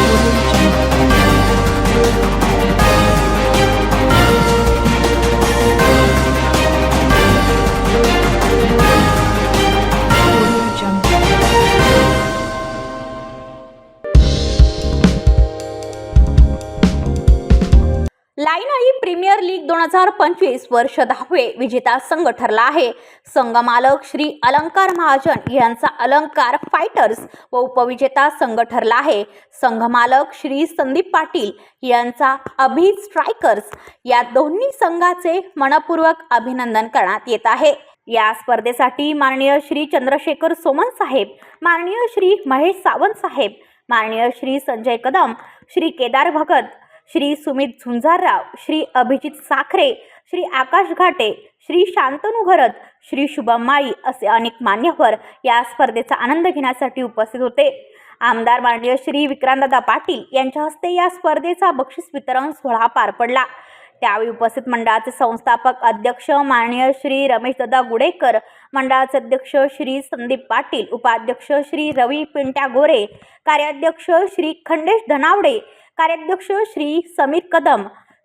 Thank you. Line I premier league दोन हजार पंचवीस वर्ष दहावे विजेता संघ ठरला आहे. संघ मालक श्री अलंकार महाजन यांचा अलंकार फायटर्स व उपविजेता संघ ठरला आहे. संघ मालक श्री संदीप पाटील यांचा अभि स्ट्रायकर्स या दोन्ही संघाचे मनपूर्वक अभिनंदन करण्यात येत आहे. या स्पर्धेसाठी माननीय श्री चंद्रशेखर सोमन साहेब माननीय श्री महेश सावंत साहेब माननीय श्री संजय कदम श्री केदार भगत श्री सुमित झुंजारराव श्री अभिजित साखरे श्री आकाश घाटे श्री शांतनू घरत श्री शुभम माळी असे अनेक मान्यवर या स्पर्धेचा आनंद घेण्यासाठी उपस्थित होते. आमदार माननीय श्री विक्रांतदादा पाटील यांच्या हस्ते या स्पर्धेचा बक्षीस वितरण सोहळा पार पडला. त्यावेळी उपस्थित मंडळाचे संस्थापक अध्यक्ष माननीय श्री रमेशदादा गुडेकर मंडळाचे अध्यक्ष श्री संदीप पाटील उपाध्यक्ष श्री रवी पिंट्या गोरे कार्याध्यक्ष श्री खंडेश धनावडे कार्याध्यक्ष श्री समीर कदम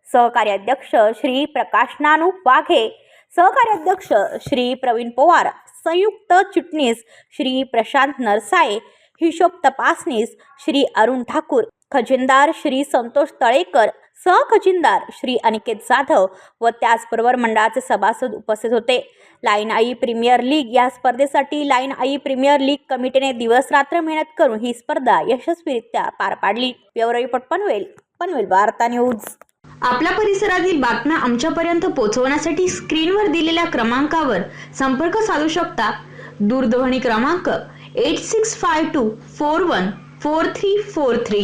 सहकार्याध्यक्ष श्री प्रकाश नानू वाघे सहकार्याध्यक्ष श्री प्रवीण पवार संयुक्त चिटणीस श्री प्रशांत नरसाळे हिशोब तपासनीस श्री अरुण ठाकूर खजिनदार श्री संतोष तळेकर सहखजिनदार श्री अनिकेत जाधव व त्याचबरोबर मंडळाचे सभासद उपस्थित होते. लाईन आई प्रीमियर लीग या स्पर्धेसाठी लाईन आई प्रीमियर लीग कमिटीने दिवस रात्र मेहनत करून ही स्पर्धा यशस्वीरित्या पार पाडली. व्यवहार रिपोर्ट पनवेल पनवेल वार्ता न्यूज. आपल्या परिसरातील बातम्या आमच्यापर्यंत पोहोचवण्यासाठी स्क्रीनवर दिलेल्या क्रमांकावर संपर्क साधू शकता. दूरध्वनी क्रमांक eight six five two four one four three four three